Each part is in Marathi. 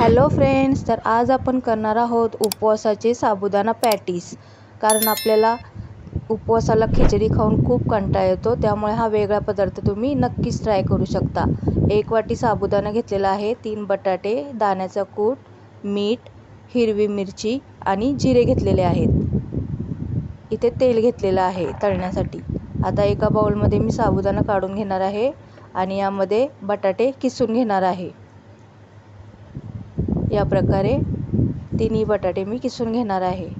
हॅलो फ्रेंड्स तर आज आपण करणार आहोत उपवासाचे साबुदाणा पॅटीस. कारण आपल्याला उपवासाला खिचडी खाऊन खूप कंटाळा येतो त्यामुळे हा वेगळा पदार्थ तुम्ही नक्कीच ट्राय करू शकता. एक वाटी साबुदाणा घेतलेला आहे तीन बटाटे दाण्याचा कूट मीठ हिरवी मिरची आणि जिरे घेतलेले आहेत. इथे तेल घेतलेलं आहे तळण्यासाठी. आता एका बाउलमध्ये मी साबुदाणा काढून घेणार आहे आणि यामध्ये बटाटे किसून घेणार आहे. या प्रकारे तिन्ही बटाटे मी किसून घेणार आहे.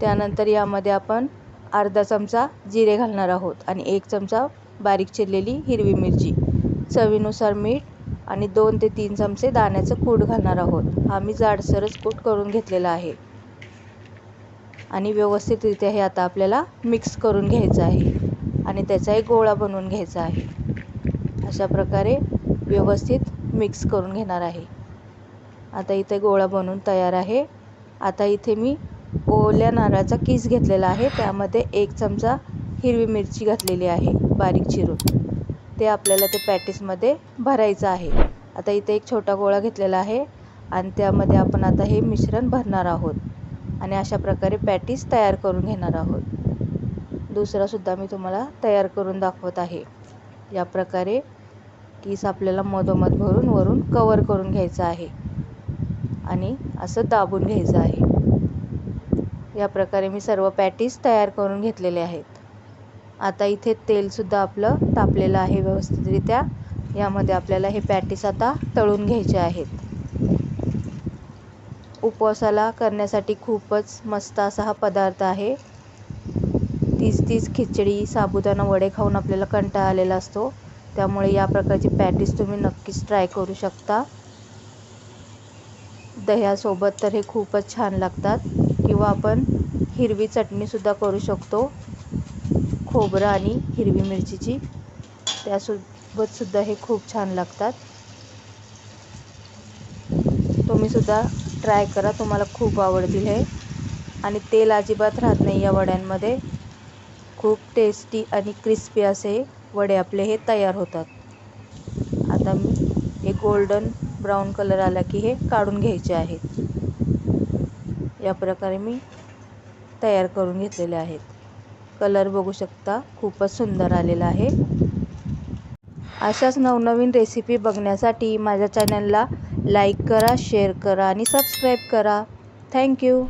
त्यानंतर यामध्ये आपण अर्धा चमचा जिरे घालणार आहोत आणि एक चमचा बारीक चिरलेली हिरवी मिरची. चवीनुसार मीठ आणि दोन ते तीन चमचे दाण्याचं कूट घालणार आहोत. हा मी जाडसरच कूट करून घेतलेला आहे. आणि व्यवस्थितरित्या हे आता आपल्याला मिक्स करून घ्यायचं आहे आणि त्याचा एक गोळा बनवून घ्यायचा आहे. अशा प्रकारे व्यवस्थित मिक्स करून घेणार आहे. आता इथे गोळा बनवून तयार आहे. आता इथे मी ओल्या नारळाचा किस घेतलेला आहे. त्यामध्ये एक चमचा हिरवी मिरची घातलेली आहे बारीक चिरून. ते आपल्याला ते पॅटीसमध्ये भरायचं आहे. आता इथे एक छोटा गोळा घेतलेला आहे आणि त्यामध्ये आपण आता हे मिश्रण भरणार आहोत आणि अशा प्रकारे पॅटीस तयार करून घेणार आहोत. दुसरासुद्धा मी तुम्हाला तयार करून दाखवत आहे. या प्रकारे कीस आपल्याला मधोमध भरून वरून कवर करून घ्यायचं आहे. आणि असं दाबून घ्यायचं आहे. या प्रकारे मी सर्व पॅटीस तयार करून घेतलेले आहेत. आता इथे तेलसुद्धा आपलं तापलेलं आहे व्यवस्थितरित्या. यामध्ये आपल्याला हे पॅटीस आता तळून घ्यायचे आहेत. उपवासाला करण्यासाठी खूपच मस्त असा हा पदार्थ आहे. तीच तीच खिचडी साबुदाणा वडे खाऊन आपल्याला कंटाळा आलेला असतो. त्यामुळे या प्रकारची पॅटीस तुम्ही नक्कीच ट्राय करू शकता. दह्यासोबत तर हे खूपच छान लागतात. किंवा आपण हिरवी चटणीसुद्धा करू शकतो. खोबरं आणि हिरवी मिरचीची. त्यासोबतसुद्धा हे खूप छान लागतात. तुम्हीसुद्धा ट्राय करा. तुम्हाला खूप आवडतील हे. आणि तेल अजिबात राहत नाही या वड्यांमध्ये. खूप टेस्टी आणि क्रिस्पी असे वडे आपले हे तयार होतात. आता मी हे गोल्डन ब्राऊन कलर आला की हे काढून घ्यायचे आहेत. या प्रकारे मी तयार करून घेतलेले आहेत. कलर बघू शकता खूपच सुंदर आलेला आहे. अशाच नवनवीन रेसिपी बघण्यासाठी माझ्या चॅनलला लाईक करा शेअर करा आणि सबस्क्राईब करा. थँक्यू